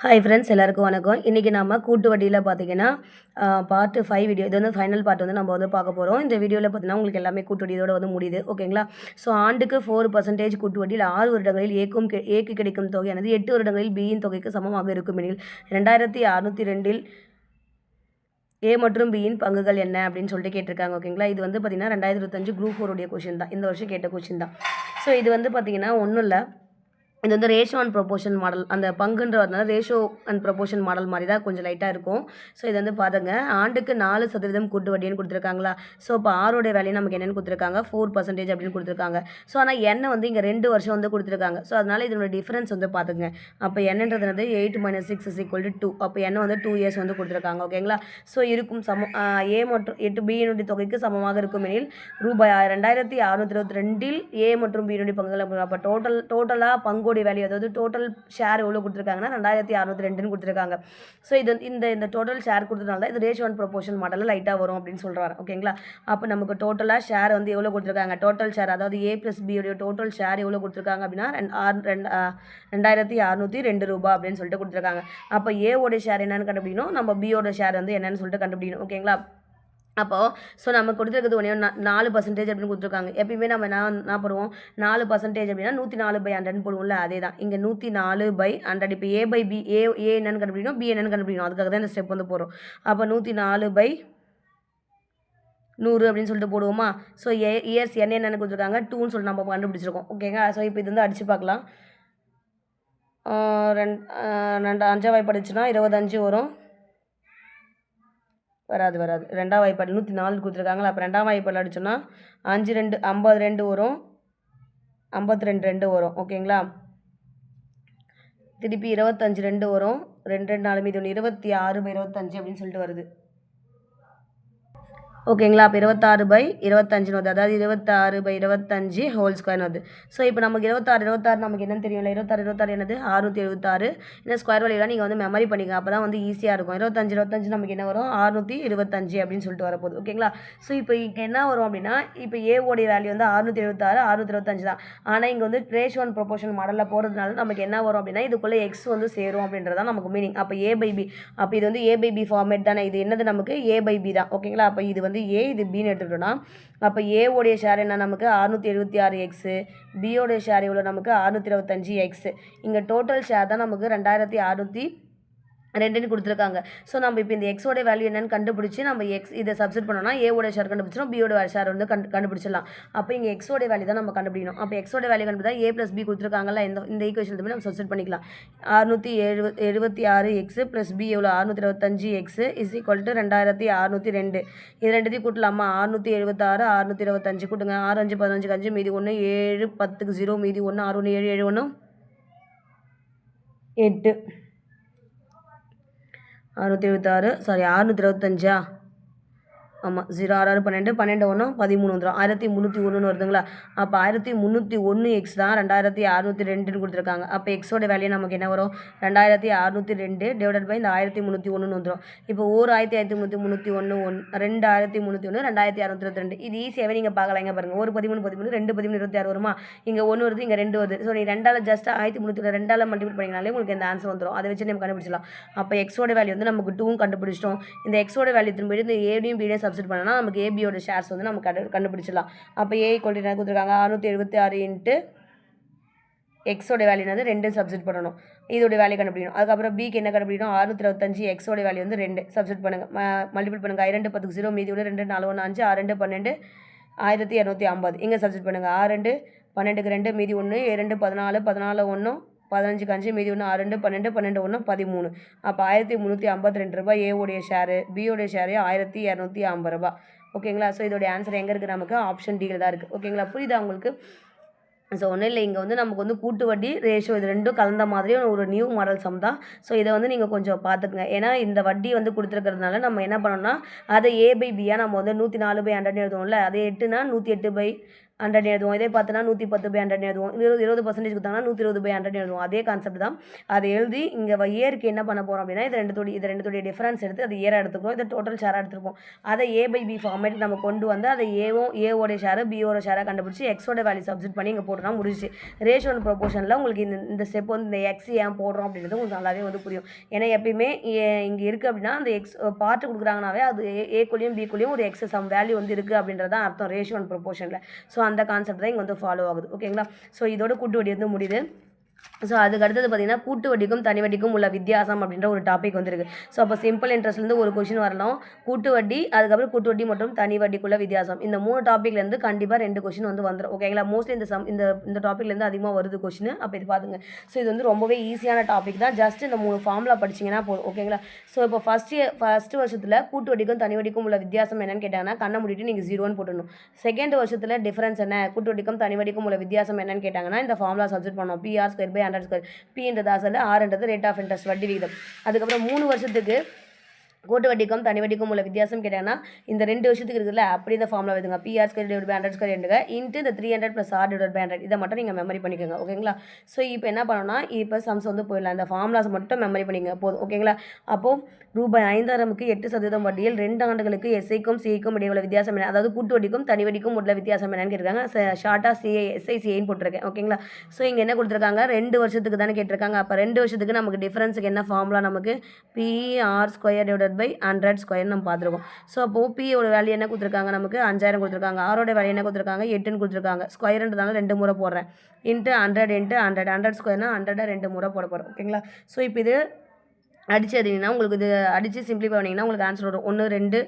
Hi friends எல்லாருக்கும் வணக்கம். இன்றைக்கி நம்ம கூட்டு வட்டியில் பார்த்தீங்கன்னா பார்ட்டு ஃபைவ் வீடியோ இது வந்து ஃபைனல் பார்ட் வந்து நம்ம வந்து பார்க்க போகிறோம் இந்த வீடியோவில் பார்த்தீங்கன்னா உங்களுக்கு எல்லாமே கூட்டு வட்டியோட வந்து முடியுது. ஓகேங்களா ஸோ ஆண்டுக்கு ஃபோர் பர்சன்டேஜ் கூட்டு வட்டியில் ஆறு வருடங்களில் ஏக்கும் ஏக்கு கிடைக்கும் தொகையானது எட்டு வருடங்களில் பியின் தொகைக்கு சமமாக இருக்கும் எனில் ரெண்டாயிரத்தி அறுநூற்றி ரெண்டில் ஏ மற்றும் பியின் பங்குகள் என்ன அப்படின்னு சொல்லிட்டு கேட்டிருக்காங்க. ஓகேங்களா இது வந்து பார்த்தீங்கன்னா ரெண்டாயிரத்தி இருபத்தஞ்சு குரூப் ஃபோருடைய கொஷின் தான். இந்த வருஷம் கேட்ட கொஷின் தான். ஸோ இது வந்து பார்த்தீங்கன்னா ஒன்றும் இல்லை. இது வந்து ரேஷோ அண்ட் ப்ரொபோஷன் மாடல் அந்த பங்குன்றதுனால ரேஷோ அண்ட் ப்ரொபோஷன் மாடல் மாதிரி தான் கொஞ்சம் லைட்டாக இருக்கும். ஸோ இது வந்து பாருங்க. ஆண்டுக்கு நாலு சதவீதம் கூட்டு வட்டின்னு கொடுத்துருக்காங்களா? ஸோ இப்போ ஆரோடைய வேலையை நமக்கு என்னென்னு கொடுத்துருக்காங்க? ஃபோர் பர்சன்டேஜ் அப்படின்னு கொடுத்துருக்காங்க. ஸோ ஆனால் எண்ணெய் வந்து இங்கே ரெண்டு வருஷம் வந்து கொடுத்துருக்காங்க. ஸோ அதனால் இதனோட டிஃப்ரென்ஸ் வந்து பார்த்துங்க அப்போ என்னன்றது வந்து eight minus six is equal to two அப்போ எண்ணெய் வந்து டூ இயர்ஸ் வந்து கொடுத்துருக்காங்க. ஓகேங்களா ஸோ இருக்கும் சம ஏ மற்றும் எட்டு பியினுடைய தொகைக்கு சமமாக இருக்கும் எனில் ரூபாய் ரெண்டாயிரத்தி அறுநூத்தி இருபத்தி ரெண்டில் ஏ மற்றும் பியினுடைய பங்குகள் அப்போ டோட்டல் டோட்டலாக பங்கு கோடி வேல்யூ அதாவது டோட்டல் ஷேர் எவ்வளோ கொடுத்துருக்காங்கன்னா ரெண்டாயிரத்தி அறுநூத்தி ரெண்டுன்னு கொடுத்துருக்காங்க. ஸோ இது இந்த இந்த டோட்டல் ஷேர் கொடுத்ததுனால தான் இது ரேஷ் ஒன் ப்ரொபோஷன் மாடலில் லைட்டாக வரும் அப்படின்னு சொல்கிறாரு ஓகேங்களா அப்போ நமக்கு டோட்டலாக ஷேர் வந்து எவ்வளோ கொடுத்துருக்காங்க? டோட்டல் ஷேர் அதாவது ஏ ப்ளஸ் பியோடைய டோட்டல் ஷேர் எவ்வளோ கொடுத்துருக்காங்க அப்படின்னா ரெண்டு ஆறு ரெண்டு ரெண்டாயிரத்தி அறுநூற்றி ரெண்டு ரூபா அப்படின்னு சொல்லிட்டு கொடுத்துருக்காங்க. அப்போ ஏவோட ஷேர் என்னென்னு கண்டுபிடிக்கணும்? நம்ம பியோட ஷேர் வந்து என்னென்னு சொல்லிட்டு கண்டுபிடிக்கணும். ஓகேங்களா அப்போது ஸோ நம்ம கொடுத்துருக்கிறது ஒன்றே நாலு பர்சன்டேஜ் அப்படின்னு கொடுத்துருக்காங்க. எப்பயுமே நம்ம என்ன என்ன போடுவோம்? நாலு பர்சன்டேஜ் அப்படின்னா நூற்றி நாலு பை ஹண்ட்ரட்னு போடுவோம்ல அதே தான் இங்கே நூற்றி நாலு பை ஹண்ட்ரட் இப்போ ஏ பை பி ஏ ஏ என்னன்னு கண்டுபிடிக்கணும் பி என்னன்னு கண்டுபிடிக்கணும். அதுக்காக தான் இந்த ஸ்டெப் வந்து போகிறோம் அப்போ நூற்றி நாலு பை நூறு அப்படின்னு சொல்லிட்டு போடுவோமா? ஸோ ஏ இயர்ஸ் என்ன என்னென்னு கொடுத்துருக்காங்க டூன்னு சொல்லிட்டு நம்ம கண்டுபிடிச்சிருக்கோம். ஓகேங்க ஸோ இப்போ இது வந்து அடித்து பார்க்கலாம். ரெண்டு ரெண்டு அஞ்சாவது வாய்ப்பு அடிச்சுன்னா இருபத்தஞ்சு வரும். வராது வராது. ரெண்டாம் வாய்ப்பாடு நூற்றி நாலு கொடுத்துருக்காங்களா அப்போ ரெண்டாம் வாய்ப்பாடு அடிச்சோன்னா அஞ்சு ரெண்டு ஐம்பது ரெண்டு வரும். ஐம்பத்தி ரெண்டு ரெண்டு வரும் ஓகேங்களா திருப்பி இருபத்தஞ்சு ரெண்டு வரும். ரெண்டு ரெண்டு நாலு மீதி ஒன்று இருபத்தி ஆறு பை இருபத்தஞ்சு அப்படின்னு சொல்லிட்டு வருது. ஓகேங்களா? அப்போ இருபத்தாறு பை இருபத்தஞ்சுன்னு வருது. அதாவது இருபத்தாறு பை இருபத்தஞ்சு ஹோல் ஸ்கொயர்னு வருது. ஸோ இப்போ நமக்கு இருபத்தாறு இருபத்தாறு நமக்கு என்னன்னு தெரியும்ல இருபத்தாறு இருபத்தாறு என்னது? அறுநூற்றி எழுபத்தாறு இந்த ஸ்கொயர் வழியெல்லாம் நீங்கள் வந்து மெமரி பண்ணிக்க அப்போ தான் வந்து ஈஸியாக இருக்கும். இருபத்தஞ்சு இருபத்தஞ்சு நமக்கு என்ன வரும்? அறுநூற்றி இருபத்தஞ்சு அப்படின்னு சொல்லிட்டு வரப்போகுது. ஓகேங்களா? ஸோ இப்போ இங்கே என்ன வரும் அப்படின்னா இப்போ ஏவோடைய வேல்யூ வந்து அறுநூற்றி எழுபத்தாறு அறுநூற்றி இருபத்தஞ்சு தான். ஆனால் இங்கே வந்து ரேஷ் ஒன் ப்ரொபோஷன் மாடலில் போகிறதுனால நமக்கு என்ன வரும் அப்படின்னா இதுக்குள்ளே எக்ஸ் வந்து சேரும் அப்படின்றது தான் நமக்கு மீனிங் அப்போ ஏ பை பி அப்போ இது வந்து ஏ பை பி ஃபார்மேட் தானே. இது என்னது நமக்கு? ஏ பை பி தான். ஓகேங்களா? அப்போ இது வந்து ஏ இது பின்னு எடுத்துக்கிட்டோன்னா அப்போ ஏவோடைய ஷேர் என்ன? நமக்கு அறுநூற்றி எழுபத்தி ஆறு எக்ஸு பியோடைய ஷேர் எவ்வளோ நமக்கு அறுநூற்றி இருபத்தஞ்சி எக்ஸு இங்கே டோட்டல் ஷேர் தான் நமக்கு ரெண்டாயிரத்தி அறுநூற்றி ரெண்டுன்னு கொடுத்துருக்காங்க. ஸோ நம்ம இப்போ இந்த எக்ஸோட வேல்யூ என்னன்னு கண்டுபிடிச்சி நம்ம எக்ஸ் இதை சப்ஸ்ட் பண்ணோம்னா ஏவோட ஷேர் கண்டுபிடிச்சிடும் பியோட ஷேர் வந்து கண்டு கண்டுபிடிச்சிடலாம். அப்போ இங்கே எக்ஸோட வேல்யூ தான் நம்ம கண்டுபிடிக்கணும். அப்போ எக்ஸோட வேல்யூ கண்டுபிடிச்சா ஏ ப்ளஸ் பி கொடுத்துருக்காங்கல்ல இந்த இந்த ஈக்குவேஷன் நம்ம சப்ஸ்ட் பண்ணிக்கலாம். அறுநூற்றி எழுப எழுபத்தி ஆறு எக்ஸு ப்ளஸ் பி எவ்வளோ அறுநூற்றி இருபத்தஞ்சி எக்ஸு இஸ் ஈக்குவல் டு ரெண்டாயிரத்தி அறுநூற்றி ரெண்டு. இது ரெண்டுத்தையும் கூட்டலாமா? அறுநூற்றி எழுபத்தாறு அறுநூற்றி இருபத்தஞ்சு கூட்டுங்க. ஆறு அஞ்சு பதினஞ்சு அஞ்சு மீதி ஒன்று ஏழு பத்துக்கு ஜீரோ மீதி ஒன்று ஆறு ஒன்று ஏழு ஏழு ஒன்று எட்டு. அறுநூற்றி எழுபத்தாறு சாரி அறுநூற்றி இருபத்தஞ்சா? ஆமாம் ஜீரோ ஆறு ஆறு பன்னெண்டு பன்னெண்டு ஒன்று பதிமூணு வந்துடும் ஆயிரத்தி முந்நூற்றி ஒன்றுன்னு வருதுங்களா? அப்போ ஆயிரத்தி முந்நூற்றி ஒன்று எக்ஸ் தான் ரெண்டாயிரத்தி அறுநூற்றி ரெண்டுன்னு கொடுத்துருக்காங்க. அப்போ எக்ஸோட வேல்யூ நமக்கு என்ன வரும்? ரெண்டாயிரத்தி அறுநூற்றி ரெண்டு டிவைடட் பை இந்த ஆயிரத்தி முந்நூற்றி ஒன்றுன்னு வந்துடும் இப்போ ஒரு ஆயிரத்தி ஆயிரத்தி முந்நூற்றி முந்நூற்றி ஒன்று ஒன் ரெண்டாயிரத்தி முந்நூற்றி ஒன்று ரெண்டாயிரத்தி அறுநூற்றி இருபத்தி ரெண்டு. இது ஈஸியாகவே நீங்கள் பார்க்கலாம். இங்கே பாருங்கள் ஒரு பதிமூணு பதிமூணு ரெண்டு பதிமூணு இருபத்தி ஆறு வருமா? இங்கே ஒன்று வருது இங்கே ரெண்டு வருது. ஸோ நீ ரெண்டால் ஜஸ்ட் ஆயிரத்தி முந்நூற்றி ரெண்டால் மல்டிபிள் பண்ணிங்கனாலே உங்களுக்கு இந்த ஆன்சர் வந்துடும் அதை வச்சு நம்ம கண்டுபிடிச்சலாம் அப்போ எக்ஸோட வேல்யூ வந்து நமக்கு டூவும் கண்டுபிடிச்சிட்டோம். இந்த எக்ஸோட வேல்யூ திரும்பி இந்த ஏடியும் பிடியும் சப்ஸ்டிட் பண்ணனா நமக்கு ஏபியோட ஷேர்ஸ் வந்து நம்ம கண்டு கண்டுபிடிச்சிடலாம். அப்போ ஏ ஈக்குவல் என்ன கொடுத்துருக்காங்க. அறுநூற்றி எழுபத்தி ஆறு இன்ட்டு எக்ஸோட வேல்யூ வந்து ரெண்டு சப்ஸ்டிட் பண்ணணும். இதோட வேல்யூ கண்டுபிடிக்கணும். அதுக்கப்புறம் பிக்கு என்ன கண்டுபிடிக்கணும்? அறுநூத்தி இருபத்தஞ்சு எக்ஸோட வேல்யூ வந்து ரெண்டு சப்ஸ்டிட் ம மல்டிபிள் பண்ணுங்கள் இரண்டு பத்துக்கு ஜீரோ மீதி ஒன்று ரெண்டு நாலு ஒன்று அஞ்சு ஆறு ரெண்டு பன்னெண்டு ஆயிரத்தி இரநூத்தி ஐம்பது. இங்கே சப்ஸ்டிட் பண்ணுங்கள் ஆறு ரெண்டு பன்னெண்டுக்கு ரெண்டு மீதி ஒன்று ரெண்டு பதினாலு பதினாலு ஒன்று பதினஞ்சுக்கு அஞ்சு மீதி ஒன்று ஆறு ரெண்டு பன்னெண்டு பன்னெண்டு ஒன்று பதிமூணு. அப்போ ஆயிரத்தி முந்நூற்றி ஐம்பத்தி ரெண்டு ரூபாய் ஏவோடைய ஷேரு பியோடைய ஷேரு ஆயிரத்தி இரநூத்தி ஐம்பது ரூபா ஓகேங்களா ஸோ இதோடைய ஆன்சர் எங்கே இருக்குது நமக்கு ஆப்ஷன் டியில் தான் இருக்குது ஓகேங்களா புரியுதா உங்களுக்கு? ஸோ ஒன்றும் இல்லை. இங்கே வந்து நமக்கு வந்து கூட்டு வட்டி ரேஷியோ இது ரெண்டும் கலந்த மாதிரி ஒரு நியூ மாடல் சம் தான். ஸோ இதை வந்து நீங்கள் கொஞ்சம் பார்த்துக்குங்க. ஏன்னா இந்த வட்டி வந்து கொடுத்துருக்கறதுனால நம்ம என்ன பண்ணோம்னா அதை ஏ பை பியாக நம்ம வந்து நூற்றி நாலு பை ஹண்ட்ரட் எழுதுவோம்ல அதை எட்டுனா நூற்றி எட்டு பை ஹண்ட்ரட் எழுதுவோம். இதே பார்த்தோன்னா நூற்றி பத்து பை ஹண்ட்ரட் எழுதுவோம். இருபது இருபது பர்சன்டேஜ் கொடுத்தாங்கன்னா நூற்றி இருபது பை ஹண்ட்ரட் எழுதுவோம். அதே கான்செப்ட் தான். அதை எழுதி இங்கே இயருக்கு என்ன பண்ண போகிறோம் அப்படின்னா இது ரெண்டு தொடி இது ரெண்டு தொடி டிஃப்ரென்ஸ் எடுத்து அது ஏராக எடுத்துக்கிறோம். இதை டோட்டல் ஷேராக எடுத்துருக்கோம் அதை ஏ பை பி ஃபார்மேட் நம்ம கொண்டு வந்து அதை ஏவும் ஏவோட ஷேரை பிஓட ஷேராக கண்டுபிடிச்சி எக்ஸோட வேல்யூ சப்ஜெக்ட் பண்ணி இங்கே போட்டோம்னா முடிச்சு ரேஷியோ அண்ட் ப்ரொபோஷனில் உங்களுக்கு இந்த இந்த ஸ்டெப் வந்து இந்த எக்ஸ் ஏன் போடுறோம் அப்படின்றது உங்களுக்கு நல்லாவே வந்து புரியும். ஏன்னா எப்பயுமே இங்கே இருக்குது அப்படின்னா அந்த எக்ஸ் பார்ட்டு கொடுக்குறாங்கனாவே அது ஏக்குள்ளேயும் பிக்குள்ளேயும் ஒரு எக்ஸ் சம் வேல்யூ வந்து இருக்குது அப்படின்றது தான் அர்த்தம் ரேஷியோ அண்ட் ப்ரொபோஷனில் ஸோ அந்த கான்செப்ட் தான் இங்கே வந்து ஃபாலோ ஆகுது. ஓகேங்களா ஸோ இதோட குட்டு வடி வந்து முடியுது. ஸோ அதுக்கு அடுத்தது பார்த்தீங்கன்னா கூட்டு வட்டிக்கும் தனி வட்டிக்கும் உள்ள வித்தியாசம் அப்படின்ற ஒரு டாபிக் வந்துருக்கு. ஸோ அப்போ சிம்பிள் இன்ட்ரெஸ்ட்லேருந்து ஒரு கொஷின் வரலாம். கூட்டு வட்டி அதுக்கப்புறம் கூட்டு வட்டி மற்றும் தனி வட்டிக்குள்ள வித்தியாசம். இந்த மூணு டாப்பிக்லேருந்து கண்டிப்பாக ரெண்டு கொஷின் வந்து வந்துடும் ஓகேங்களா மோஸ்ட்லி இந்த சம் இந்த இந்த டாப்பிக்லேருந்து அதிகமாக வருது கொஷின் அப்போ இது பார்த்துங்க ஸோ இது வந்து ரொம்பவே ஈஸியான டாபிக் தான். ஜஸ்ட் இந்த மூணு ஃபார்மில் படிச்சிங்கன்னா போதும். ஓகேங்களா ஸோ இப்போ ஃபஸ்ட் ஃபஸ்ட் வருஷத்தில் கூட்டு வட்டிக்கும் தனி வட்டிக்கும் உள்ள வித்தியாசம் என்னன்னு கேட்டாங்கன்னா கண்ணை முடிட்டு நீங்கள் ஜீரோன்னு போட்டணும் செகண்ட் வருஷத்தில் டிஃப்ரென்ஸ் என்ன? கூட்டு வட்டிக்கும் தனி வட்டிக்கும் உள்ள வித்தியாசம் என்னன்னு கேட்டாங்கன்னா இந்த ஃபார்முலா சப்ஜெக்ட் பண்ணோம். PR square by hundred square பின்றது அசல் ஆறுன்றது ரேட் ஆஃப் இன்ட்ரெஸ்ட் வட்டி விகிதம். அதுக்கப்புறம் மூணு வருஷத்துக்கு கூட்டு வட்டிக்கும் தனி வட்டிக்கும் உள்ள வித்தியாசம் கேட்டாங்கன்னா இந்த ரெண்டு வருஷத்துக்கு இருக்குல்ல அப்படி இந்த ஃபார்மில் எழுதுங்க PR square divide by hundred square எடுங்க இன்ட்டு இந்த three hundred plus R divide by hundred இதை மட்டும் நீங்கள் மெமரி பண்ணிக்கோங்க ஓகேங்களா ஸோ இப்போ என்ன பண்ணணும்னா இப்போ சம்ஸ் வந்து போயிடலாம். இந்த ஃபார்முலாஸ் மட்டும் மெமரி பண்ணிங்க போதும் ஓகேங்களா அப்போது ரூபாய் ஐந்தாயிரமுக்கு எட்டு சதவீதம் வட்டியில் ரெண்டு ஆண்டுகளுக்கு எஸ்ஐக்கும் சிஐக்கும் இடையே உள்ள வித்தியாசம் என்ன? அதாவது கூட்டு வட்டிக்கும் தனி வட்டிக்கும் உள்ள வித்தியாசம் என்னன்னு கேட்டிருக்காங்க. ஷார்ட்டாக சிஐ எஸ்ஐ சிஐன்னு போட்டிருக்கேன் ஓகேங்களா ஸோ இங்கே என்ன கொடுத்துருக்காங்க? ரெண்டு வருஷத்துக்கு தானே கேட்டிருக்காங்க. அப்போ ரெண்டு வருஷத்துக்கு நமக்கு டிஃப்ரென்ஸுக்கு என்ன ஃபார்முலா நமக்கு PR square divide by hundred square நம்ம பார்த்துருக்கோம். ஸோ அப்போது பியோட வேல்யூ என்ன கொடுத்துருக்காங்க? நமக்கு அஞ்சாயிரம் கொடுத்துருக்காங்க. ஆரோட வேல்யூ என்ன கொடுத்துருக்காங்க? எட்டுன்னு கொடுத்துருக்காங்க. ஸ்கொயர்ன்றதால ரெண்டு முறை போடுறேன். Into hundred into hundred hundred ஸ்கொயர்னா ஹண்ட்ரடை ரெண்டு முறை போட போகிறோம் ஓகேங்களா ஸோ இப்போ இது அடித்து எழுதினீங்கன்னா உங்களுக்கு இது அடித்து சிம்பிளிஃபை பண்ணிங்கன்னா உங்களுக்கு ஆன்சர் வரும். ஒன்று ரெண்டு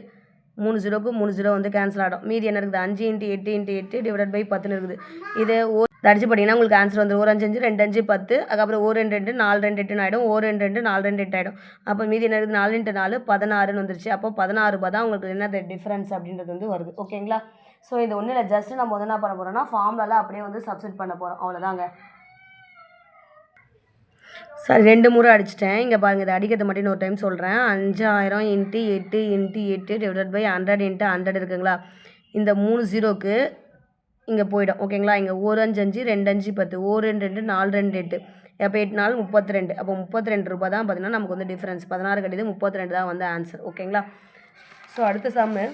மூணு ஜீரோக்கு மூணு ஜீரோ வந்து கேன்சல் ஆகிடும். மீதி என்ன இருக்குது? அஞ்சு இன்ட்டு எட்டு இன்ட்டு எட்டு டிவைட் பை பத்துன்னு இருக்குது. இது தடிச்சு அடிச்சு உங்களுக்கு ஆன்சர் வந்துடும் ஒரு அஞ்சு அஞ்சு ரெண்டு அஞ்சு பத்து. அதுக்கப்புறம் ஒரு ரெண்டு ரெண்டு நாலு ரெண்டு எட்டுன்னு ஆகிடும் ஒரு ரெண்டு ரெண்டு நாலு ரெண்டு எட்டு ஆகிடும் அப்போ மீதி என்ன இருக்குது? நாலு ரெண்டு நாலு பதினாறுன்னு வந்துருச்சு. அப்போ பதினாறு ரூபாய் தான் உங்களுக்கு என்ன டிஃப்ரென்ஸ் அப்படின்றது வந்து வருது. ஓகேங்களா ஸோ இது ஒன்றும் இல்லை. ஜஸ்ட் நம்ம வந்து என்ன பண்ண போகிறோம்னா ஃபார்ம்லலாம் அப்படியே வந்து சப்ஸ்டிட் பண்ண போகிறோம் அவ்வளோதாங்க சார் ரெண்டு முறை அடிச்சிட்டேன். இங்கே பாருங்கள் இதை அடிக்கிறது மட்டும் இன்னொரு டைம் சொல்கிறேன் அஞ்சாயிரம் இன்ட்டு எட்டு இன்ட்டு எட்டு divide by hundred into hundred இருக்குங்களா? இந்த மூணு ஜீரோக்கு இங்கே போயிடும். ஓகேங்களா? இங்கே ஒரு அஞ்சு அஞ்சு ரெண்டு அஞ்சு பத்து ஒரு ரெண்டு ரெண்டு நாலு ரெண்டு எட்டு. அப்போ எட்டு நாள் முப்பத்தி ரெண்டு அப்போ முப்பத்தி ரெண்டு ரூபா தான் பார்த்தீங்கன்னா நமக்கு வந்து டிஃப்ரென்ஸ் பதினாறு கட்டியது முப்பத்தி ரெண்டு தான் வந்து ஆன்சர் ஓகேங்களா? ஸோ அடுத்த சம்மு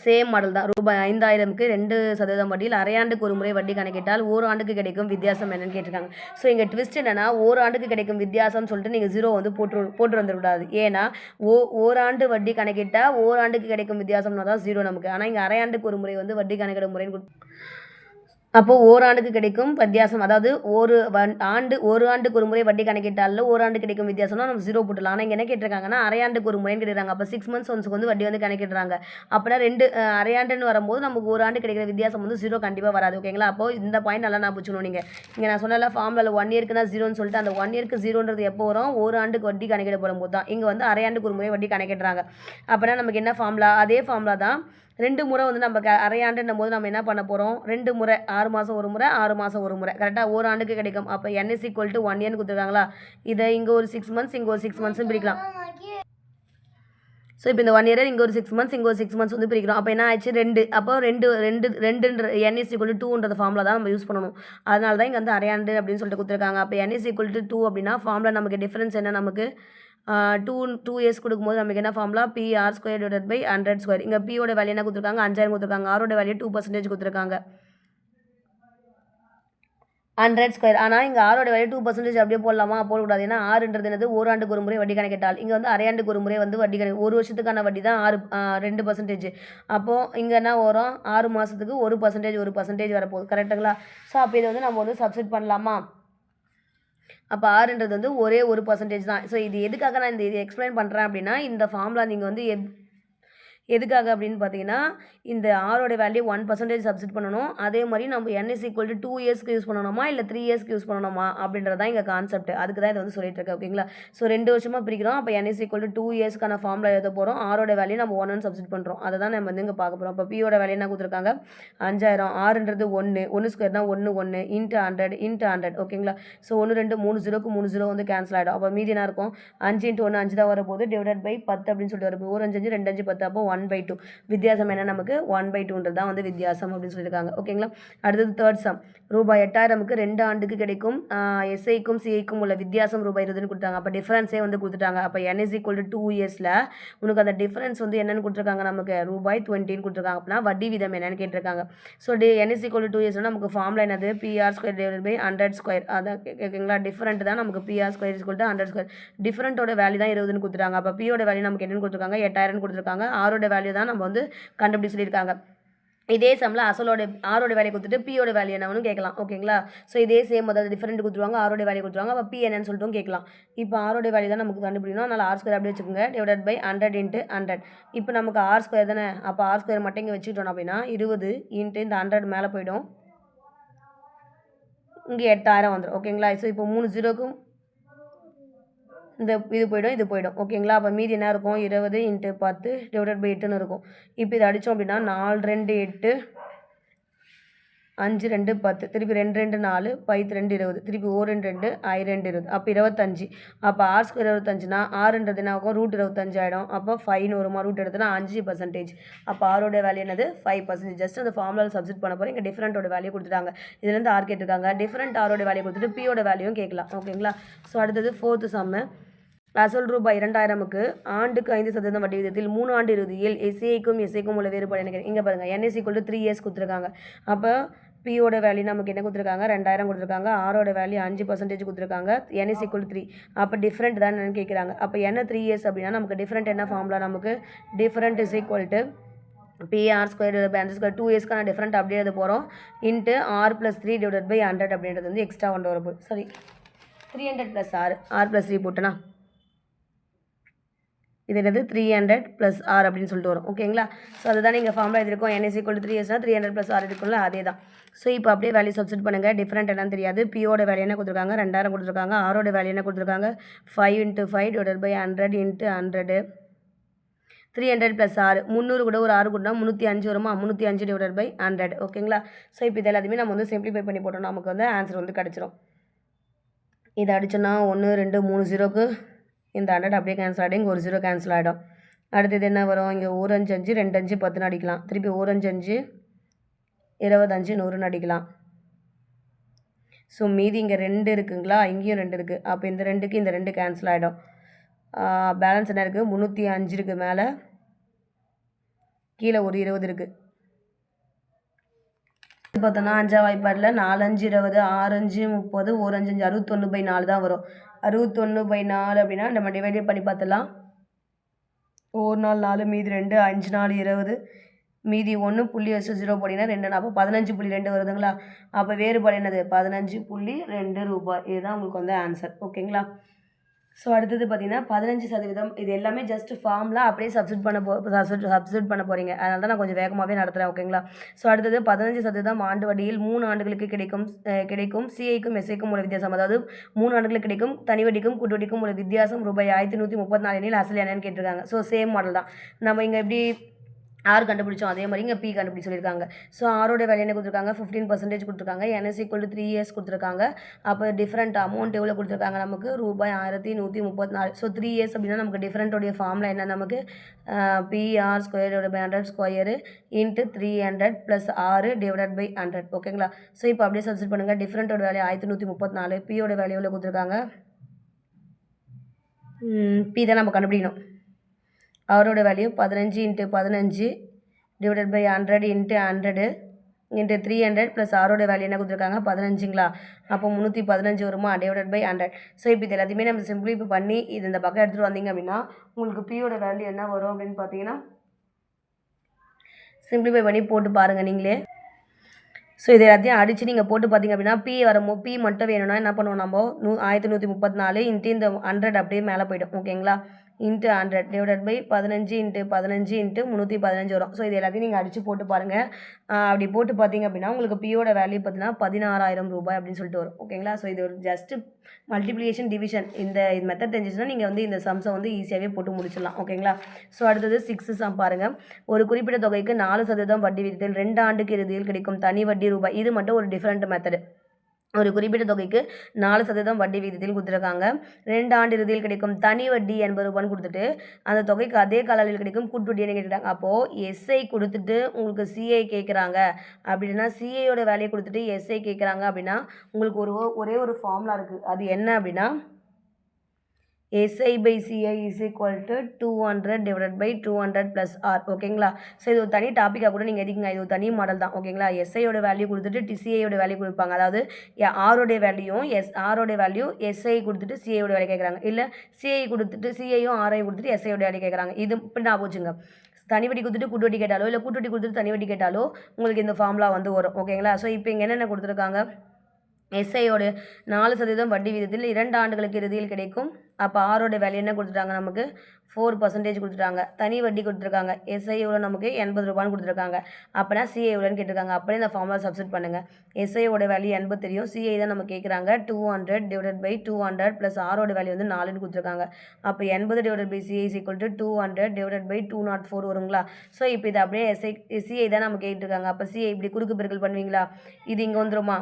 சேம் மாடல் தான். ரூபாய் ஐந்தாயிரமுக்கு ரெண்டு சதவீதம் வட்டியில் அரையாண்டுக்கு ஒரு முறை வட்டி கணக்கிட்டால் ஓராண்டுக்கு கிடைக்கும் வித்தியாசம் என்னன்னு கேட்டிருக்காங்க. ஸோ இங்கே ட்விஸ்ட் என்னன்னா ஓராண்டுக்கு கிடைக்கும் வித்தியாசம் சொல்லிட்டு நீங்கள் ஜீரோ வந்து போட்டு போட்டு வந்துடக்கூடாது. ஏன்னா ஓ ஓராண்டு வட்டி கணக்கிட்டால் ஓராண்டுக்கு கிடைக்கும் வித்தியாசம்னா தான் ஜீரோ நமக்கு. ஆனால் இங்கே அரையாண்டுக்கு ஒரு முறை வந்து வட்டி கணக்கிட முறைன்னு கொடுத்து அப்போது ஓராண்டுக்கு கிடைக்கும் வித்தியாசம். அதாவது ஒரு வன் ஆண்டு ஒரு ஆண்டுக்கு ஒரு முறை வட்டி கணக்கிட்டால ஓராண்டு கிடைக்கும் வித்தியாசம்னா நம்ம ஜீரோ போட்டுலாம் ஆனால் இங்கே என்ன கேட்டிருக்காங்கன்னா அரையாண்டுக்கு ஒரு முறைன்னு கேட்டுறாங்க அப்போ சிக்ஸ் மந்த்ஸ் ஒன்ஸுக்கு வந்து வட்டி வந்து கணக்கிடுறாங்க. அப்படின்னா ரெண்டு அரையாண்டுன்னு வரும்போது நமக்கு ஒரு ஆண்டு கிடைக்கிற வித்தியாசம் வந்து ஜீரோ கண்டிப்பாக வராது. ஓகேங்களா அப்போ இந்த பாயிண்ட் நல்லா நான் பிடிச்சணும் நீங்கள் இங்கே நான் சொன்னல ஃபார்மில் ஒன் இயர்க்குனா ஜீரோன்னு சொல்லிட்டு அந்த ஒன் இயர்க்கு ஜீரோன்றது எப்போ வரும்? ஒரு ஆண்டுக்கு வட்டி கணக்கிடப்படும் போது தான். இங்கே வந்து அரையாண்டுக்கு ஒரு முறை வட்டி கணக்கிடுறாங்க. அப்படின்னா நமக்கு என்ன ஃபார்முலா அதே ஃபார்முலா தான் ரெண்டு முறை வந்து நம்ம க- அரையாண்டுன்னும் போது நம்ம என்ன பண்ண போகிறோம் ரெண்டு முறை ஆறு மாதம் ஒரு முறை ஆறு மாதம் ஒரு முறை. கரெக்டாக ஒரு ஆண்டுக்கு கிடைக்கும். அப்போ N S equal to one இயர்னு கொடுத்துருக்காங்களா? இதை இங்கே ஒரு சிக்ஸ் மந்த்ஸ் இங்கே ஒரு சிக்ஸ் மந்த்ஸும் பிரிக்கலாம். ஸோ இப்போ இந்த ஒன் இயர் இங்கே ஒரு சிக்ஸ் மந்த்ஸ் இங்கே ஒரு சிக்ஸ் மந்த்ஸ் வந்து பிரிக்கிறோம். அப்போ என்ன ஆச்சு ரெண்டு. அப்போ ரெண்டு ரெண்டு ரெண்டுன்ற என்எஸ் ஈக்குவல் டூன்ற ஃபார்மில் தான் நம்ம யூஸ் பண்ணணும். அதனால தான் இங்கே வந்து அரையாண்டு அப்படின்னு சொல்லிட்டு கொடுத்துருக்காங்க. அப்போ என்எஸ் ஈக்குவல் டு டூ அப்படின்னா ஃபார்மில் நமக்கு டிஃப்ரென்ஸ் என்ன? நமக்கு டூ டூ இயர்ஸ் கொடுக்கும்போது நமக்கு என்ன ஃபார்ம்லாம் P R square divide by hundred square இங்கே பியோட வேல்யூ என்ன கொடுத்துருக்காங்க? அஞ்சாயிரம் கொடுத்துருக்காங்க. ஆரோட வேல்யூ டூ பர்சன்டேஜ் கொடுத்துருக்காங்க. ஹண்ட்ரட் ஸ்கொயர் ஆனால் இங்கே ஆரோட வேல்யூ டூ பர்சன்டேஜ் அப்படியே போடலாமா? போடக்கூடாது. ஏன்னா ஆறுன்றது என்னது? ஓராண்டுக்கு ஒரு முறை வட்டி கணக்கிட்டால். இங்கே வந்து அரையாண்டுக்கு ஒரு முறை வந்து வட்டி கணக்கு. ஒரு வருஷத்துக்கான வட்டி தான் ஆறு ரெண்டு பர்சன்டேஜ் அப்போது இங்கே என்ன வரும்? ஆறு மாதத்துக்கு ஒரு பர்சன்டேஜ் ஒரு பர்சன்டேஜ் வரப்போகுது. கரெக்டுங்களா ஸோ அப்போ இதை வந்து நம்ம வந்து சப்ஸ்டிட் பண்ணலாமா? அப்போ ஆறுன்றது வந்து ஒரே ஒரு பர்சன்டேஜ் தான். ஸோ இது எதுக்காக நான் இந்த இது எக்ஸ்பிளைன் பண்ணுறேன் அப்படின்னா இந்த ஃபார்முலா நீங்கள் வந்து எப் எதுக்காக அப்படின்னு பார்த்தீங்கன்னா இந்த ஆரோட வேல்யூ ஒன் பர்சன்டேஜ் சப்ஸ்டிட் பண்ணணும். அதே மாதிரி நம்ம N is equal to two இயர்ஸ்க்கு யூஸ் பண்ணணுமா இல்லை த்ரீ இயர்ஸ்க்கு யூஸ் பண்ணணுமா அப்படின்றது தான் இங்கே கான்செப்ட் அதுக்கு தான் இதை வந்து சொல்லிட்டு இருக்கேன் ஓகேங்களா ஸோ ரெண்டு வருஷமாக பிரிக்கிறோம். அப்போ N is equal to two இயர்ஸ்க்கான ஃபார்மில் எழுத போகிறோம் ஆரோட வேல்யூ நம்ம ஒன் ஒன் சப்ஸ்டிட் பண்ணுறோம் அதை தான் நம்ம வந்து இங்கே பார்க்க போகிறோம் இப்போ பியோட வேல்யூ என்ன கொடுத்துருக்காங்க? அஞ்சாயிரம். ஆறுன்றது ஒன்று ஒன்று ஸ்கொயர்னா ஒன்று ஒன்று இன்ட்டு ஹண்ட்ரட் இன்ட்டு ஹண்ட்ரட் ஓகேங்களா ஸோ ஒன்று ரெண்டு மூணு ஜீரோக்கு மூணு ஜீரோ வந்து கேன்சல் ஆகிடும் அப்போ மீதி என்ன இருக்கும்? அஞ்சு இன்ட்டு ஒன்று அஞ்சு தான் வரப்போகுது. டிவைட் பை பத்து அப்படின்னு சொல்லிட்டு வரும்போது ஒரு அஞ்சு அஞ்சு ரெண்டு அஞ்சு பத்து. அப்போ ஒன் பை டூ வித்தியாசம் என்ன நமக்கு? ஒன் பை டூன்றது தான் வந்து வித்தியாசம் அப்படின்னு சொல்லியிருக்காங்க. ஓகேங்களா அடுத்தது தேர்ட் சம் ரூபாய் எட்டாயிரமுக்கு ரெண்டு ஆண்டுக்கு கிடைக்கும். எஸ்ஐக்கும் சிஐக்கும் உள்ள வித்தியாசம் ரூபாய் இருபதுன்னு கொடுத்தாங்க அப்போ டிஃப்ரென்ஸே வந்து கொடுத்துட்டாங்க. அப்போ N is equal to two இயர்ஸில் உனக்கு அந்த டிஃப்ரென்ஸ் வந்து என்னென்னு கொடுத்துருக்காங்க நமக்கு? ரூபாய் டுவெண்ட்டின்னு கொடுத்துருக்காங்க. அப்படின்னா வட்டி விதம் என்னென்னு கேட்டிருக்காங்க. So T N equal to two இயர்ஸ்னால் நமக்கு ஃபார்ம்ல என்னது PR square divide by hundred square அதான் கேட்குங்களா டிஃப்ரெண்ட் தான் நமக்கு PR square is to hundred square டிஃப்ரெண்ட்டோட value தான் இருபதுன்னு கொடுத்துருக்காங்க அப்போ பியோட வேல்யூ நமக்கு என்னென்னு கொடுத்துருக்காங்க? எட்டாயிரம்னு கொடுத்துருக்காங்க. ஆரோட வேல்யூ தான் நம்ம வந்து கண்டுபிடி சொல்லியிருக்காங்க. இதே சம்மில் அசலோட ஆரோட வேலையை கொடுத்துட்டு பியோட வேல்யூ என்னவனு கேட்கலாம். ஓகேங்களா ஸோ இதே சேம் அதாவது டிஃப்ரெண்ட் கொடுத்துருவாங்க ஆரோட வேலையை கொடுத்துருவாங்க. அப்போ பி என்னன்னு சொல்லிட்டு கேட்கலாம். இப்போ ஆரோட வேல்யூ தான் நமக்கு கண்டுபிடிக்கணும். அதனால் ஆர் ஸ்கொயர் அப்படியே வச்சுக்கோங்க. Divide by hundred into hundred இப்போ நமக்கு ஆர் ஸ்கொயர் தானே? அப்போ ஆர் ஸ்கொயர் மட்டும் இங்கே வச்சுக்கிட்டோம் அப்படின்னா இருபது இன்ட்டு இந்த ஹண்ட்ரட் மேலே போயிடும். இங்கே எட்டாயிரம் வந்துடும் ஓகேங்களா ஸோ இப்போ மூணு ஜீரோக்கும் இந்த இது போயிடும் இது போயிடும். ஓகேங்களா? அப்போ மீதி என்ன இருக்கும்? இருபது இன்ட்டு பத்து டிவைடட் பை எட்டுன்னு இருக்கும். இப்போ இதை அடித்தோம் அப்படின்னா நாலு ரெண்டு எட்டு அஞ்சு ரெண்டு பத்து. திருப்பி ரெண்டு ரெண்டு நாலு பைத்து ரெண்டு இருபது. திருப்பி ஓ ரெண்டு ரெண்டு ஐ ரெண்டு இருபது. அப்போ இருபத்தஞ்சு. அப்போ ஆர் ஸ்கொயர் இருபத்தஞ்சுனா ஆறுன்றது என்ன ஆகும்? ரூட் இருபத்தஞ்சு ஆகிடும் அப்போ ஃபைவ்னு வருமா? ரூட் எடுத்தனா அஞ்சு பர்சன்டேஜ் அப்போ ஆரோட வேல்யூ என்னது? ஃபைவ் பர்சன்டேஜ் ஜஸ்ட் அந்த ஃபார்முலாவில் சப்ஜெக்ட் பண்ண போகிறோம் இங்கே டிஃப்ரெண்ட்டோட வேல்யூ கொடுத்துட்டாங்க. இதுலேருந்து ஆர் கேட்டிருக்காங்க. டிஃப்ரெண்ட் ஆரோட வேல்யூ கொடுத்துட்டு பியோட வேல்யூவும் கேட்கலாம். ஓகேங்களா? ஸோ அடுத்தது ஃபோர்த்து சம்மு அசல் ரூபாய் இரண்டாயிரமுக்கு ஆண்டுக்கு ஐந்து சதவீதம் வட்டி விதத்தில் மூணு ஆண்டு இறுதியில் எஸ்சிஐக்கும் எஸ்ஐக்கும் உள்ள வேறுபாடு எனக்கு இங்கே பாருங்கள் என்எஸ்சி கொண்டு த்ரீ இயர்ஸ் கொடுத்துருக்காங்க. அப்போ பியோட வேல்யூ நமக்கு என்ன கொடுத்துருக்காங்க? ரெண்டாயிரம் கொடுத்துருக்காங்க. ஆரோட வேல்யூ அஞ்சு பர்சன்டேஜ் கொடுத்துருக்காங்க. என்எஸ் ஈக்குவல் த்ரீ அப்போ டிஃப்ரெண்ட் தான் கேட்குறாங்க அப்போ என்ன த்ரீ இயர்ஸ் அப்படின்னா நமக்கு டிஃப்ரெண்ட் என்ன ஃபார்முலா நமக்கு different is equal to PR square band square two இயர்ஸ்க்கான different அப்படியே எழுத போகிறோம் into R plus three divide by hundred அப்படின்றது வந்து எக்ஸ்ட்ரா கொண்டு வரப்போ சாரி த்ரீ ஹண்ட்ரட் ப்ளஸ் ஆறு ஆர் ப்ளஸ் த்ரீ போட்டனா? இது என்னது? த்ரீ ஹண்ட்ரட் ப்ளஸ் ஆர் அப்படின்னு சொல்லிட்டு வரும். ஓகேங்களா ஸோ அதுதான் நீங்கள் ஃபார்மில் எழுதிருக்கோம் என்எஸ் ஈக்குவல் த்ரீ இயர்ஸ்னா த்ரீ ஹண்ட்ரட் ப்ளஸ் ஆர் இருக்கும்ல அதே தான் ஸோ இப்போ அப்படியே வேல்யூ சப்ஸ்டிட் பண்ணுங்கள் டிஃப்ரெண்ட் எல்லாம் தெரியாது. பியோட வேல்யூ என்ன கொடுத்துருக்காங்க? ரெண்டாயிரம் கொடுத்துருக்காங்க. ஆரோட வேல்யூ என்ன கொடுத்துருக்காங்க? Five into five divide by hundred into hundred three hundred plus ஆறு முந்நூறு கூட ஒரு ஆறு கூட முந்நூற்றி அஞ்சு வருமா? முந்நூற்றி அஞ்சு டிவைட் பை ஹண்ட்ரட் ஓகேங்களா ஸோ இப்போ இது எல்லாத்தையுமே நம்ம வந்து சிம்பிளிஃபை பண்ணி போட்டோம் நமக்கு வந்து ஆன்சர் வந்து கிடச்சிரும். இதை அடிச்சோன்னா ஒன்று ரெண்டு மூணு ஜீரோக்கு இந்த ஹண்ட்ரட் அப்படியே கேன்சல் ஆகிடும் இங்கே ஒரு ஜீரோ கேன்சல் ஆகிடும் அடுத்தது என்ன வரும்? இங்கே ஒரு அஞ்சு அஞ்சு ரெண்டு அஞ்சு பத்துன்னு அடிக்கலாம். திருப்பி ஒரு அஞ்சு அஞ்சு இருபத்தஞ்சு நூறுன்னு அடிக்கலாம். ஸோ மீதி இங்கே ரெண்டு இருக்குங்களா? இங்கேயும் ரெண்டு இருக்குது அப்போ இந்த ரெண்டுக்கு இந்த ரெண்டு கேன்சல் ஆகிடும் பேலன்ஸ் என்ன இருக்குது முந்நூற்றி அஞ்சு இருக்குது மேலே. கீழே ஒரு இருபது இருக்குது பார்த்தோன்னா அஞ்சாம் வாய்ப்பாடில் நாலஞ்சு இருபது ஆறஞ்சு முப்பது ஒரு அஞ்சு அஞ்சு அறுபத்தொன்று பை நாலு தான் வரும். அறுபத்தொன்று பை நாலு அப்படின்னா நம்ம டிவைட் பண்ணி பார்த்துலாம் ஒரு நாள் நாலு மீதி ரெண்டு அஞ்சு நாலு இருபது மீதி ஒன்று புள்ளி வச்சு ஜீரோ போட்டிங்கன்னா ரெண்டு அப்போ பதினஞ்சு புள்ளி ரெண்டு வருதுங்களா? அப்போ வேறுபாடு என்னது? பதினஞ்சு புள்ளி ரெண்டு ரூபாய். இதுதான் உங்களுக்கு வந்து ஆன்சர் ஓகேங்களா ஸோ அடுத்தது பார்த்தீங்கன்னா பதினஞ்சு சதவீதம் இது எல்லாமே ஜஸ்ட் ஃபார்மில் அப்படியே சப்ஸ்டிட் பண்ண போ சப்ஸ்டிட் பண்ண போகிறீங்க அதனால தான் நான் கொஞ்சம் வேகமாகவே நடத்துகிறேன் ஓகேங்களா ஸோ அடுத்தது பதினஞ்சு சதவீதம் ஆண்டு வட்டியில் மூணு ஆண்டுகளுக்கு கிடைக்கும் கிடைக்கும் சிஐக்கும் எஸ்ஐக்கும் உள்ள வித்தியாசம். அதாவது மூணு ஆண்டுகளுக்கு கிடைக்கும் தனி வட்டிக்கும் கூட்டு வட்டிக்கும் உள்ள வித்தியாசம் ரூபாய் ஆயிரத்தி நூற்றி முப்பத்தி நாலு எண்ணில் அசல் என்னன்னு கேட்டிருக்காங்க. ஸோ சேம் மாடல் தான். நம்ம இங்கே எப்படி ஆர் கண்டுபிடிச்சோம். அதே மாதிரி இங்கே பி கண்டுபிடிச்சு சொல்லியிருக்காங்க. ஸோ ஆரோட வேலை என்ன கொடுத்துருக்காங்க? ஃபிஃப்டீன் பர்சன்டேஜ் கொடுத்துருக்காங்க. என்எஸ்சி கொண்டு த்ரீ இயர்ஸ் கொடுத்துருக்காங்க. அப்போ டிஃப்ரெண்ட் அமௌண்ட் எவ்வளோ கொடுத்துருக்காங்க? நமக்கு ரூபாய் ஆயிரத்தி நூற்றி முப்பத்தி நாலு. ஸோ த்ரீ இயர்ஸ் அப்படின்னா நமக்கு டிஃப்ரெண்ட்டோடைய ஃபார்மில் என்ன? நமக்கு பிஆர் ஸ்கொயரோட by hundred square into three hundred plus ஆறு டிவைடட் பை ஹண்ட்ரட் ஓகேங்களா ஸோ இப்போ அப்படியே சப்ஸ்ட் பண்ணுங்கள் டிஃப்ரெண்ட்டோட வேலை ஆயிரத்தி நூற்றி முப்பத்தி நாலு. பியோட வேலை எவ்வளோ கொடுத்துருக்காங்க? பி தான் நம்ம கண்டுபிடிக்கணும். அவரோட வேல்யூ பதினஞ்சு இன்ட்டு பதினஞ்சு divided by hundred into hundred into three hundred plus ஆரோட வேல்யூ என்ன கொடுத்துருக்காங்க? பதினஞ்சுங்களா? அப்போ முந்நூற்றி பதினஞ்சு வருமா? டிவைடட் பை ஹண்ட்ரட் ஸோ இப்போ இது எல்லாத்தையுமே நம்ம சிம்பிளிஃபை பண்ணி இது இந்த பக்கம் எடுத்துகிட்டு வந்தீங்க அப்படின்னா உங்களுக்கு பியோட வேல்யூ என்ன வரும் அப்படின்னு பார்த்தீங்கன்னா சிம்பிளிஃபை பண்ணி போட்டு பாருங்கள் நீங்களே. ஸோ இது எல்லாத்தையும் அடித்து நீங்கள் போட்டு பார்த்தீங்க அப்படின்னா பி வரமோ பி மட்டும் வேணும்னா என்ன பண்ணுவோம் நம்ம? நூ ஆயிரத்தி நூற்றி முப்பத்தி நாலு இன்ட்டு இந்த ஹண்ட்ரட் அப்படியே மேலே போய்டும். ஓகேங்களா இன்ட்டு ஹண்ட்ரட் டிவைடட் பை பதினஞ்சு இன்ட்டு பதினஞ்சு இன்ட்டு முந்நூற்றி பதினஞ்சு வரும். ஸோ இது எல்லாத்தையும் நீங்கள் அடித்து போட்டு பாருங்கள் அப்படி போட்டு பார்த்தீங்க அப்படின்னா உங்களுக்கு பியோட வேல்யூ பார்த்தீங்கன்னா பதினாறாயிரம் ரூபாய் அப்படின்னு சொல்லிட்டு வரும். ஓகேங்களா ஸோ இது ஒரு ஜஸ்ட்டு மல்டிப்ளிகேஷன் டிவிஷன் இந்த இது மெத்தட் தெரிஞ்சிச்சுன்னா நீங்கள் வந்து இந்த சம்ஸை வந்து ஈஸியாகவே போட்டு முடிச்சிடலாம். ஓகேங்களா ஸோ அடுத்தது சிக்ஸு சம் பாருங்கள் ஒரு குறிப்பிட்ட தொகைக்கு நாலு சதவீதம் வட்டி விகிதத்தில் ரெண்டு ஆண்டுக்கு இறுதியில் கிடைக்கும் தனி வட்டி ரூபாய். இது மட்டும் ஒரு டிஃப்ரெண்ட் மெத்தடு ஒரு குறிப்பிட்ட தொகைக்கு நாலு சதவீதம் வட்டி விகிதத்தில் கொடுத்துருக்காங்க. ரெண்டு ஆண்டு இறுதியில் கிடைக்கும் தனி வட்டி எண்பது ரூபான்னு கொடுத்துட்டு அந்த தொகைக்கு அதே கால அளவில் கிடைக்கும் கூட்டுவட்டின்னு கேட்டுட்டாங்க அப்போது எஸ்ஐ கொடுத்துட்டு உங்களுக்கு சிஐ கேட்குறாங்க அப்படின்னா சிஐயோட வேலையை கொடுத்துட்டு எஸ்ஐ கேட்குறாங்க அப்படின்னா உங்களுக்கு ஒரு ஒரே ஒரு ஃபார்முலா இருக்குது அது என்ன அப்படின்னா SI by CI is equal to two hundred divide by two hundred plus R ஓகேங்களா ஸோ இது ஒரு தனி டாப்பிக்காக கூட நீங்கள் எதுக்குங்க இது ஒரு தனி மாடல் தான். ஓகேங்களா எஸ்ஐயோட வேல்யூ கொடுத்துட்டு டிசிஐயோட வேல்யூ கொடுப்பாங்க. அதாவது ஆரோடைய வேல்யூவும் எஸ் ஆரோடைய வேல்யூ எஸ்ஐ கொடுத்துட்டு சிஐயோட வேலை கேட்குறாங்க இல்லை சிஐ கொடுத்துட்டு சிஐயும் ஆர்ஐ கொடுத்துட்டு எஸ்ஐயோட வேலை கேட்குறாங்க இது இப்படி நான் போச்சுங்க. தனி வட்டி கொடுத்துட்டு கூட்டுவட்டி கேட்டாலோ இல்லை கூட்டுவட்டி கொடுத்துட்டு தனி வட்டி கேட்டாலோ உங்களுக்கு இந்த ஃபார்ம்லாம் வந்து வரும். ஓகேங்களா ஸோ இப்போ இங்கே என்னென்ன கொடுத்துருக்காங்க? எஸ்ஐயோட நாலு சதவீதம் வட்டி விகிதத்தில் இரண்டு ஆண்டுகளுக்கு இறுதியில் கிடைக்கும். அப்போ ஆரோட வேல்யூ என்ன கொடுத்துட்டாங்க நமக்கு? ஃபோர் பர்சன்டேஜ் கொடுத்துட்டாங்க. தனி வட்டி கொடுத்துருக்காங்க. எஸ்ஐ எவ்வளோ நமக்கு? எண்பது ரூபான்னு கொடுத்துருக்காங்க. அப்படின்னா சிஐ எவ்வளோன்னு கேட்டிருக்காங்க. அப்படியே இந்த ஃபார்முலா சப்ஸ்ட் பண்ணுங்கள் எஸ்ஐயோட வேல்யூ எண்பது தெரியும் சிஐ தான் நம்ம கேட்குறாங்க. Two hundred divide by two hundred plus ஆரோட வேல்யூ வந்து நாலுன்னு கொடுத்துருக்காங்க. அப்போ எண்பது divide by CI equal to two hundred divide by two naught four வருங்களா? ஸோ இப்போ இது அப்படியே எஸ்ஐ சிஐ தான் நம்ம கேட்டுருக்காங்க. அப்போ சிஐ இப்படி குறுக்கு பெருக்கல் பண்ணுவீங்களா? இது இங்கே வந்துருமா?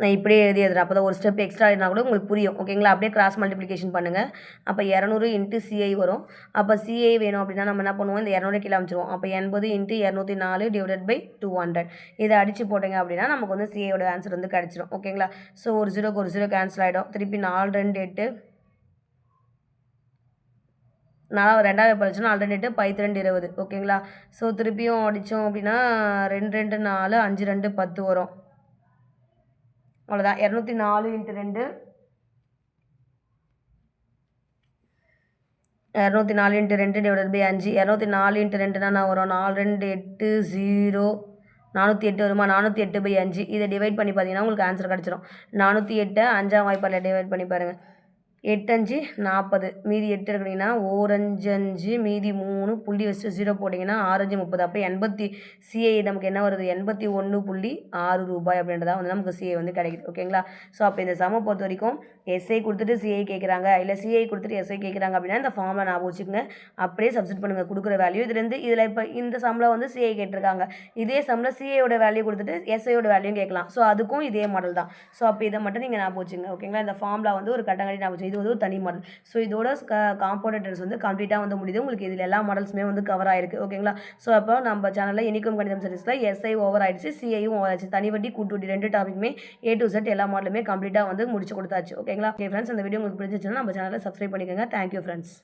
நான் இப்படியே எழுதி எழுதுறேன். அப்போ தான் ஒரு ஸ்டெப் எக்ஸ்ட்ரா எழுதினா கூட உங்களுக்கு புரியும். ஓகேங்களா அப்படியே கிராஸ் மல்டிப்ளிகேஷன் பண்ணுங்கள் அப்போ இரநூறு இன்ட்டு சிஐ வரும். அப்போ சிஐ வேணும் அப்படின்னா நம்ம என்ன பண்ணுவோம்? இந்த இரநூறு கீழே அமைச்சிருவோம். அப்போ எண்பது இன்ட்டு இரநூத்தி நாலு டிவைடட் பை டூ ஹண்ட்ரட் இதை அடித்து போட்டிங்க அப்படின்னா நமக்கு வந்து சிஐயோட ஆன்சர் வந்து கிடச்சிரும். ஓகேங்களா ஸோ ஒரு ஜீரோக்கு ஒரு ஜீரோ கேன்சல் ஆகிடும் திருப்பி நாலு ரெண்டு எட்டு. நாலாவது ரெண்டாவது படித்தோம் ஆல்ரெடி ரெண்டு எட்டு ரெண்டு இருபது. ஓகேங்களா ஸோ திருப்பியும் அடித்தோம் அப்படின்னா ரெண்டு ரெண்டு நாலு அஞ்சு ரெண்டு பத்து வரும். அவ்வளோதான் இரநூத்தி நாலு இன்ட்டு ரெண்டு. இரநூத்தி நாலு இன்ட்டு ரெண்டு டிவைடட் பை அஞ்சு. இரநூத்தி நாலு இன்ட்டு ரெண்டுனா நான் வரும் நாலு ரெண்டு எட்டு ஜீரோ நானூற்றி எட்டு வருமா? நானூற்றி எட்டு பை அஞ்சு. இதை டிவைட் பண்ணி பார்த்தீங்கன்னா உங்களுக்கு ஆன்சர் கிடச்சிரும். நானூற்றி எட்டை அஞ்சாம் வாய்ப்பால் டிவைட் பண்ணி பாருங்கள் எட்டஞ்சு நாற்பது மீதி எட்டு எடுக்கிறீங்கன்னா ஓரஞ்சு அஞ்சு மீதி மூணு புள்ளி வச்சு ஜீரோ போட்டிங்கன்னா ஆறஞ்சு முப்பது. அப்போ எண்பத்தி சிஐ நமக்கு என்ன வருது? எண்பத்தி ஒன்று புள்ளி ஆறு ரூபாய் அப்படின்றதா வந்து நமக்கு சிஐ வந்து கிடைக்குது. ஓகேங்களா ஸோ அப்போ இந்த சம பொறுத்த வரைக்கும் எஸ்ஐ கொடுத்துட்டு சிஐ கேட்குறாங்க இல்லை சிஐ கொடுத்துட்டு எஸ்ஐ கேட்குறாங்க அப்படின்னா இந்த ஃபார்மை நான் வச்சுக்கோங்க. அப்படியே சப்ஸ்ட் பண்ணுங்கள் கொடுக்குற வேல்யூ இதுலேருந்து இதில் இப்போ இந்த சம்பளம் வந்து சிஐ கேட்டிருக்காங்க. இதே சம்பளம் சிஐயோட வேல்யூ கொடுத்துட்டு எஸ்ஐயோட வேல்யூ கேட்கலாம். ஸோ அதுக்கும் இதே மாடல் தான். ஸோ அப்போ இதை மட்டும் நீங்கள் நான் போச்சுங்க ஓகேங்களா இந்த ஃபார்மில் வந்து ஒரு கட்டங்கடி போச்சு இது வந்து ஒரு தனி மாடல் ஸோ இதோட காம்பவுண்டர்ஸ் வந்து கம்ப்ளீட்டாக வந்து முடியுது. உங்களுக்கு இதில் எல்லா மாடல்ஸுமே வந்து கவர் ஆயிருக்கு. ஓகேங்களா ஸோ அப்போ நம்ம சேனலில் இனிக்கும் கணிதம் சர்வீஸில் எஸ்ஐ ஓவர் ஆயிடுச்சு சிஐயும் ஓவர் ஆயிடுச்சு தனி வட்டி கூட்டு வட்டி ரெண்டு டாபிக்குமே ஏ டு செட் எல்லா மாடலுமே கம்ப்ளீட்டாக வந்து முடிச்சு கொடுத்தாச்சு. ஓகேங்களா ஓகே ஃப்ரெண்ட்ஸ் அந்த வீடியோ உங்களுக்கு பிடிச்சிச்சுன்னா நம்ம சேனலில் சப்ஸ்கிரைப் பண்ணிக்கோங்க. Thank you friends